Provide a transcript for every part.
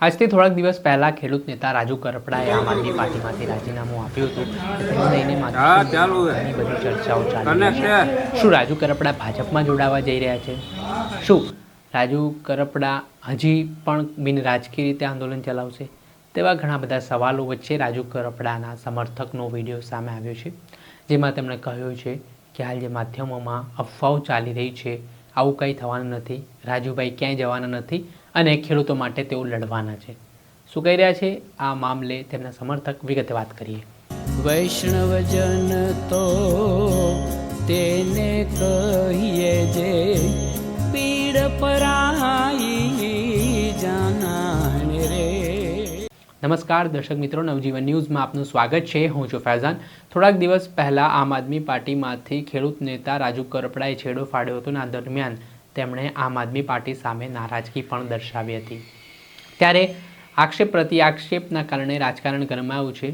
આજથી થોડાક દિવસ પહેલા ખેડૂત નેતા રાજુ કરપડાએ આમ આદમી પાર્ટીમાંથી રાજીનામું આપ્યું હતું. તેને લઈને. ઘણી બધી ચર્ચાઓ ચાલી છે. શું રાજુ કરપડા ભાજપમાં જોડાવા જઈ રહ્યા છે? શું રાજુ કરપડા હજી પણ બિન રાજકીય રીતે આંદોલન ચલાવશે? તેવા ઘણા બધા સવાલો વચ્ચે રાજુ કરપડાના સમર્થકનો વીડિયો સામે આવ્યો છે જેમાં તેમણે કહ્યું છે કે હાલ જે માધ્યમોમાં અફવાઓ ચાલી રહી છે આવું કંઈ થવાનું નથી. રાજુભાઈ ક્યાંય જવાના નથી. અને ખેડૂતો માટે તેઓ લડવાના છે. શું કહી રહ્યા છે? આ મામલે તેમના સમર્થક વિગતે વાત કરીએ. વૈષ્ણવજન તો તેને કહીએ જે પીડ પરાઈ જાનાને રે. નમસ્કાર દર્શક મિત્રો નવજીવન ન્યૂઝમાં આપનું સ્વાગત છે. હું છું ફૈઝાન. થોડાક દિવસ પહેલાં આમ આદમી પાર્ટીમાંથી ખેડૂત નેતા રાજુ કરપડાએ છેડો ફાડ્યો હતો. અને દરમિયાન તેમણે આમ આદમી પાર્ટી સામે નારાજગી પણ દર્શાવી હતી. ત્યારે આક્ષેપ પ્રતિ આક્ષેપના કારણે રાજકારણ ગરમાયું છે.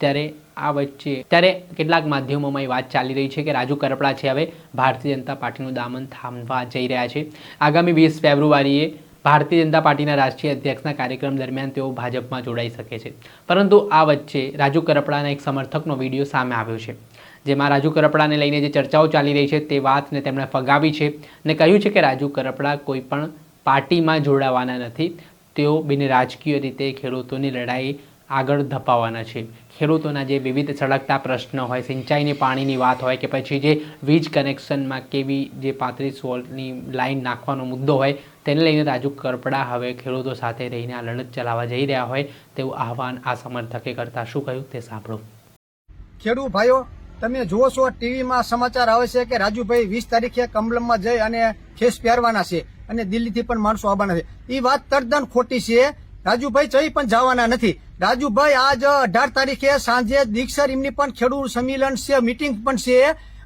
ત્યારે આ વચ્ચે, ત્યારે કેટલાક માધ્યમોમાં એ વાત ચાલી રહી છે કે રાજુ કરપડા છે હવે ભારતીય જનતા પાર્ટીનું દામન થાંભવા જઈ રહ્યા છે. આગામી વીસ ફેબ્રુઆરીએ ભારતીય જનતા પાર્ટીના રાષ્ટ્રીય અધ્યક્ષના કાર્યક્રમ દરમિયાન તેઓ ભાજપમાં જોડાઈ શકે છે. પરંતુ આ વચ્ચે રાજુ કરપડાના એક સમર્થકનો વીડિયો સામે આવ્યો છે. જેમાં રાજુ કરપડાને લઈને જે ચર્ચાઓ ચાલી રહી છે તે વાતને તેમણે ફગાવી છે અને કહ્યું છે કે રાજુ કરપડા કોઈ પણ પાર્ટીમાં જોડાવાના નથી. તેઓ બિન રાજકીય રીતે ખેડૂતોની લડાઈ આગળ ધપાવવાના છે. ખેડૂતોના જે વિવિધ સળગતા પ્રશ્નો હોય, સિંચાઈની પાણીની વાત હોય કે પછી જે વીજ કનેક્શનમાં કેવી જે પાંત્રીસ વોલ્ટની લાઈન નાખવાનો મુદ્દો હોય, તેને લઈને રાજુ કરપડા હવે ખેડૂતો સાથે રહીને આ લડત ચલાવવા જઈ રહ્યા હોય તેવું આહવાન આ સમર્થકે કરતા શું કહ્યું તે સાંભળો. ખેડૂત ભાઈઓ, તમે જુઓ છો, ટીવીમાં સમાચાર આવે છે કે રાજુભાઈ વીસ તારીખે કમલમમાં જઈ અને ખેસ પહેરવાના છે અને દિલ્હીથી પણ માણસો આવવાના છે. એ વાત તદ્દન ખોટી છે રાજુભાઈ જઈ પણ જવાના નથી. રાજુભાઈ, આજ અઢાર તારીખે સાંજે દીક્ષર એમની પણ ખેડૂત સંમેલન છે મિટિંગ પણ છે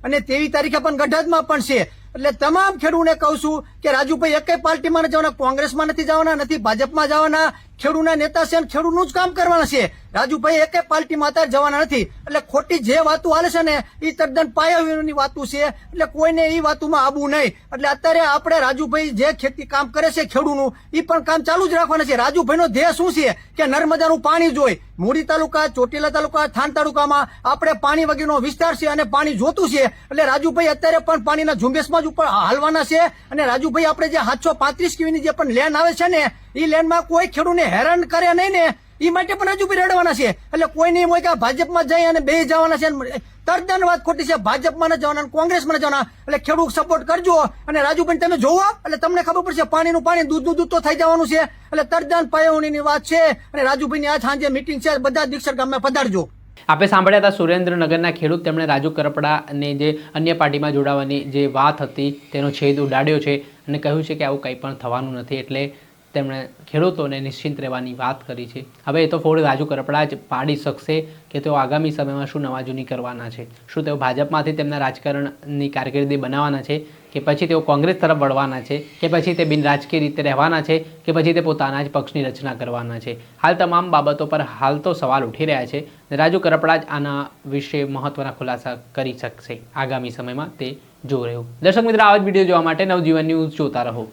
અને તેવી તારીખે પણ ગઢડમાં પણ છે. એટલે તમામ ખેડૂતને કહું છું કે રાજુભાઈ, એક પાર્ટીમાં જવાના, કોંગ્રેસમાં નથી જવાના, નથી ભાજપમાં જવાના ખેડૂતના નેતા છે અને ખેડૂતનું જ કામ કરવાના છે. રાજુભાઈ એકે પાર્ટીમાં અત્યારે જવાના નથી. એટલે ખોટી જે વાતો હાલે છે ને એ તદ્દન પાયાની વાતો છે. એટલે કોઈને એ વાતોમાં આવવું નહીં. એટલે અત્યારે આપણે રાજુભાઈ જે ખેતી કામ કરે છે ખેડૂતનું એ પણ કામ ચાલુ જ રાખવાના છે. રાજુભાઈનો ધ્યેય શું છે? કે નર્મદાનું પાણી જોઈ. મૂડી તાલુકા, ચોટીલા તાલુકા, થાન તાલુકામાં આપણે પાણી વગેરેનો વિસ્તાર છે અને પાણી જોતું છે. એટલે રાજુભાઈ અત્યારે પણ પાણીના ઝુંબેશમાં જ ઉપર હાલવાના છે. અને રાજુભાઈ આપણે જે સાતસો પાંત્રીસ કિમીની જે પણ લેન આવે છે ને એ લેનમાં કોઈ ખેડૂતને હેરાન કરે નહીં ને એ માટે પણ હજુ બી રડવાના છે. એટલે કોઈ નહીં હોય કે ભાજપમાં જઈ અને બે જવાના છે. તદ્દન વાત ખોટી છે. ભાજપમાં ન જવાના કોંગ્રેસમાં ન જવાના. એટલે ખેડૂત સપોર્ટ કરજો. અને રાજુભાઈ, તમે જોવો. એટલે તમને ખબર પડશે, પાણીનું પાણી દૂધનું દૂધ તો થઈ જવાનું છે. એટલે તદ્દન પાયોની વાત છે. અને રાજુભાઈની આજ સાંજે મિટિંગ છે. બધા દીક્ષર ગામમાં પધારજો. આપણે સાંભળ્યા હતા સુરેન્દ્રનગરના ખેડૂત. તેમણે રાજુ કરપડાને જે અન્ય પાર્ટીમાં જોડાવાની જે વાત હતી, તેનો છેદ ઉડાડ્યો છે. અને કહ્યું છે કે આવું કંઈ પણ થવાનું નથી. એટલે તેમણે ખેડૂતોને નિશ્ચિંત રહેવાની વાત કરી છે. હવે એ તો ફોડ રાજુ કરપડા જ પાડી શકશે કે તેઓ આગામી સમયમાં શું નવાજૂની કરવાના છે. શું તેઓ ભાજપમાંથી તેમના રાજકારણની કારકિર્દી બનાવવાના છે કે પછી તેઓ કોંગ્રેસ તરફ વળવાના છે કે પછી તે બિન રાજકીય રીતે રહેવાના છે કે પછી તે પોતાના જ પક્ષની રચના કરવાના છે. હાલ તમામ બાબતો પર હાલ તો સવાલ ઉઠી રહ્યા છે રાજુ કરપડા જ આના વિશે મહત્વના ખુલાસા કરી શકશે. આગામી સમયમાં તે જો રહ્યું દર્શક મિત્રો, આવા જ વીડિયો જોવા માટે નવજીવન ન્યૂઝ જોતા રહો.